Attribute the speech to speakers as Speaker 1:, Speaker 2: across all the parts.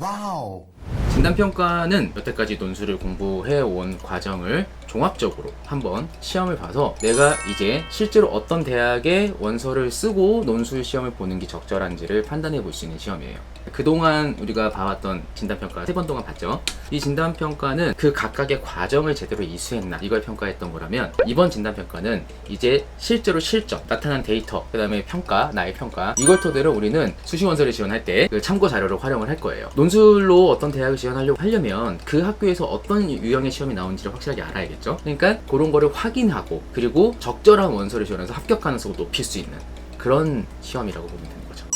Speaker 1: Wow.
Speaker 2: 진단평가는 여태까지 논술을 공부해온 과정을 종합적으로 한번 시험을 봐서 내가 이제 실제로 어떤 대학의 원서를 쓰고 논술 시험을 보는 게 적절한지를 판단해 볼 수 있는 시험이에요. 그동안 우리가 봐왔던 진단평가 세 번 동안 봤죠. 이 진단평가는 그 각각의 과정을 제대로 이수했나 이걸 평가했던 거라면 이번 진단평가는 이제 실제로 실전, 나타난 데이터, 그 다음에 평가, 나의 평가 이걸 토대로 우리는 수시원서를 지원할 때 그 참고 자료를 활용을 할 거예요. 논술로 어떤 대학을 지원하려고 하려면 그 학교에서 어떤 유형의 시험이 나오는지를 확실하게 알아야겠죠. 그러니까 그런 거를 확인하고 그리고 적절한 원서를 지원해서 합격 가능성을 높일 수 있는 그런 시험이라고 보면 되는 거죠.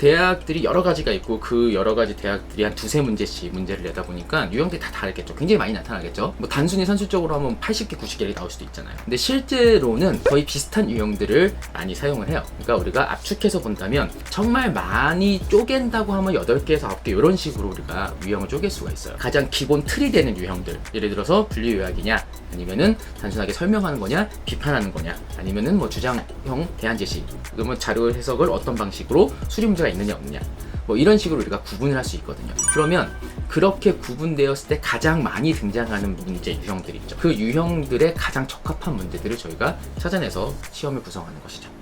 Speaker 2: 대학들이 여러 가지가 있고 그 여러 가지 대학들이 한 두세 문제씩 문제를 내다 보니까 유형들이 다 다르겠죠. 굉장히 많이 나타나겠죠. 뭐 단순히 산술적으로 하면 80개, 90개를 나올 수도 있잖아요. 근데 실제로는 거의 비슷한 유형들을 많이 사용을 해요. 그러니까 우리가 압축해서 본다면 정말 많이 쪼갠다고 하면 8개에서 9개 이런 식으로 우리가 유형을 쪼갤 수가 있어요. 가장 기본 틀이 되는 유형들. 예를 들어서 분류 요약이냐 아니면은 단순하게 설명하는 거냐 비판하는 거냐 아니면은 뭐 주장형 대안 제시 그러면 자료 해석을 어떤 방식으로 수리 문제가 있느냐 없느냐. 뭐 이런 식으로 우리가 구분을 할 수 있거든요. 그러면 그렇게 구분되었을 때 가장 많이 등장하는 문제 유형들이 있죠. 그 유형들의 가장 적합한 문제들을 저희가 찾아내서 시험을 구성하는 것이죠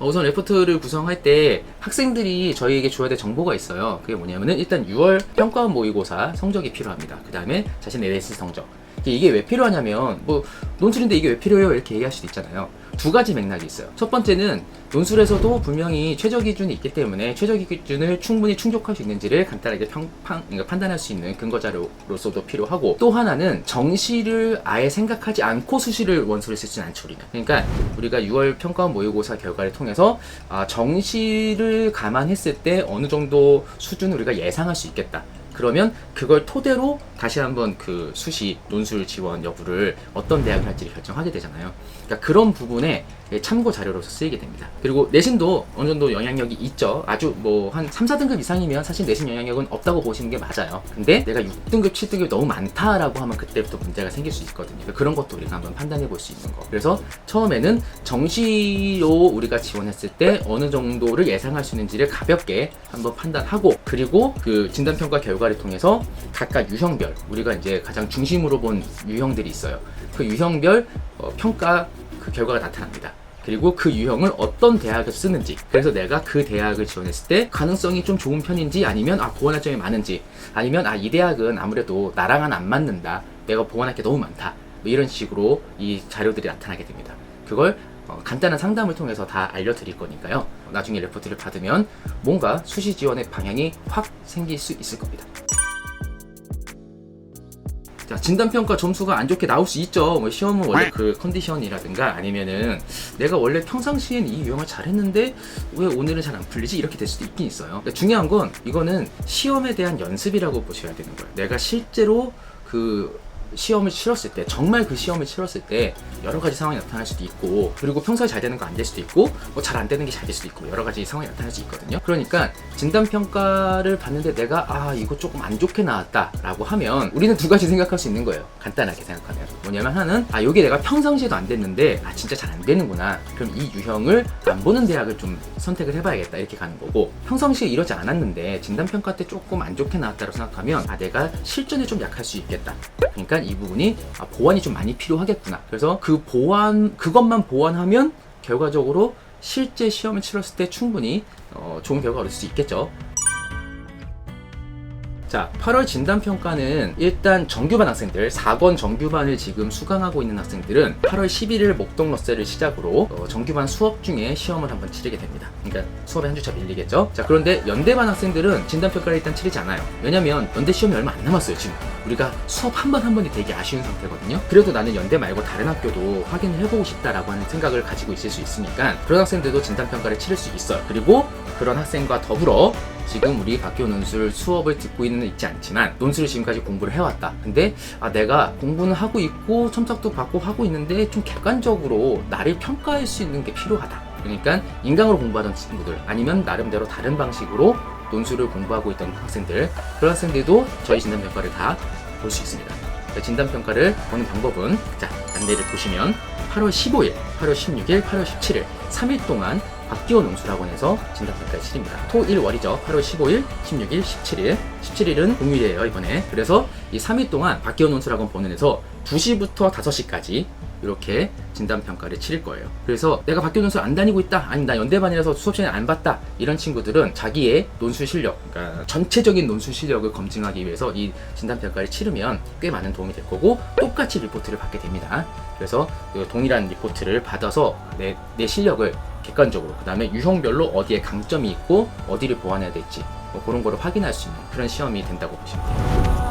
Speaker 2: 우선 레포트를 구성할 때 학생들이 저희에게 줘야 될 정보가 있어요. 그게 뭐냐면은 일단 6월 평가원 모의고사 성적이 필요합니다. 그 다음에 자신의 LS 성적. 이게 왜 필요하냐면 뭐 논술인데 이게 왜 필요해요 이렇게 얘기할 수도 있잖아요. 두 가지 맥락이 있어요. 첫 번째는 논술에서도 분명히 최저 기준이 있기 때문에 최저 기준을 충분히 충족할 수 있는지를 간단하게 평, 판, 그러니까 판단할 수 있는 근거 자료로서도 필요하고 또 하나는 정시를 아예 생각하지 않고 수시를 원서를 쓰진 않죠 우리는. 그러니까 우리가 6월 평가원 모의고사 결과를 통해서 아, 정시를 감안했을 때 어느 정도 수준을 우리가 예상할 수 있겠다. 그러면 그걸 토대로 다시 한번 그 수시 논술 지원 여부를 어떤 대학을 할지를 결정하게 되잖아요. 그러니까 그런 부분에 참고 자료로서 쓰이게 됩니다. 그리고 내신도 어느 정도 영향력이 있죠. 아주 뭐 한 3, 4등급 이상이면 사실 내신 영향력은 없다고 보시는 게 맞아요. 근데 내가 6등급, 7등급이 너무 많다라고 하면 그때부터 문제가 생길 수 있거든요. 그런 것도 우리가 한번 판단해 볼 수 있는 거. 그래서 처음에는 정시로 우리가 지원했을 때 어느 정도를 예상할 수 있는지를 가볍게 한번 판단하고 그리고 그 진단평가 결과를 통해서 각각 유형별 우리가 이제 가장 중심으로 본 유형들이 있어요. 그 유형별 어, 평가 그 결과가 나타납니다. 그리고 그 유형을 어떤 대학에서 쓰는지. 그래서 내가 그 대학을 지원했을 때 가능성이 좀 좋은 편인지 아니면 아 보완할 점이 많은지. 아니면 아 이 대학은 아무래도 나랑은 안 맞는다. 내가 보완할 게 너무 많다. 뭐 이런 식으로 이 자료들이 나타나게 됩니다. 그걸 어, 간단한 상담을 통해서 다 알려드릴 거니까요. 나중에 레포트를 받으면 뭔가 수시 지원의 방향이 확 생길 수 있을 겁니다 자, 진단평가 점수가 안 좋게 나올 수 있죠. 뭐 시험은 원래 그 컨디션이라든가 아니면은 내가 원래 평상시엔 이 유형을 잘했는데 왜 오늘은 잘 안 풀리지? 이렇게 될 수도 있긴 있어요. 그러니까 중요한 건 이거는 시험에 대한 연습이라고 보셔야 되는 거예요. 내가 실제로 그 시험을 치렀을 때 정말 그 시험을 치렀을 때 여러 가지 상황이 나타날 수도 있고 그리고 평소에 잘 되는 거 안 될 수도 있고 뭐 잘 안 되는 게 잘 될 수도 있고 여러 가지 상황이 나타날 수 있거든요. 그러니까 진단 평가를 봤는데 내가 아 이거 조금 안 좋게 나왔다 라고 하면 우리는 두 가지 생각할 수 있는 거예요. 간단하게 생각하면. 뭐냐면 하나는 아 여기 내가 평상시에도 안 됐는데 아 진짜 잘 안 되는구나. 그럼 이 유형을 안 보는 대학을 좀 선택을 해봐야겠다. 이렇게 가는 거고 평상시에 이러지 않았는데 진단 평가 때 조금 안 좋게 나왔다고 생각하면 아 내가 실전에 좀 약할 수 있겠다. 그러니까 이 부분이 아, 보완이 좀 많이 필요하겠구나. 그래서 그 보완 그것만 보완하면 결과적으로 실제 시험을 치렀을 때 충분히 어, 좋은 결과가 얻을 수 있겠죠. 자, 8월 진단평가는 일단 정규반 학생들, 4권 정규반을 지금 수강하고 있는 학생들은 8월 11일 목동 러셀을 시작으로 어, 정규반 수업 중에 시험을 한번 치르게 됩니다. 그러니까 수업에 한 주차 밀리겠죠? 자, 그런데 연대반 학생들은 진단평가를 일단 치르지 않아요. 왜냐면 연대 시험이 얼마 안 남았어요, 지금. 우리가 수업 한 번 한 번이 되게 아쉬운 상태거든요. 그래도 나는 연대 말고 다른 학교도 확인을 해보고 싶다라고 하는 생각을 가지고 있을 수 있으니까 그런 학생들도 진단평가를 치를 수 있어요. 그리고 그런 학생과 더불어 지금 우리 박교 논술 수업을 듣고 있는 있지 않지만 논술을 지금까지 공부를 해왔다. 근데 아 내가 공부는 하고 있고 첨삭도 받고 하고 있는데 좀 객관적으로 나를 평가할 수 있는 게 필요하다. 그러니까 인강으로 공부하던 친구들 아니면 나름대로 다른 방식으로 논술을 공부하고 있던 학생들 그런 학생들도 저희 진단 평가를 다 볼 수 있습니다. 그 진단 평가를 보는 방법은 자 안내를 보시면 8월 15일, 8월 16일, 8월 17일 3일 동안 박기호 논술학원에서 진단평가를 치릅니다. 토 1월이죠. 8월 15일, 16일, 17일. 17일은 공휴일이에요, 이번에. 그래서 이 3일 동안 박기호 논술학원 본원에서 2시부터 5시까지 이렇게 진단 평가를 치를 거예요. 그래서 내가 박기호 논술 안 다니고 있다, 아니면 나 연대반이라서 수업 시간에 안 봤다, 이런 친구들은 자기의 논술 실력, 그러니까 전체적인 논술 실력을 검증하기 위해서 이 진단 평가를 치르면 꽤 많은 도움이 될 거고, 똑같이 리포트를 받게 됩니다. 그래서 그 동일한 리포트를 받아서 내, 내 실력을 객관적으로, 그 다음에 유형별로 어디에 강점이 있고, 어디를 보완해야 될지, 뭐 그런 거를 확인할 수 있는 그런 시험이 된다고 보시면 돼요.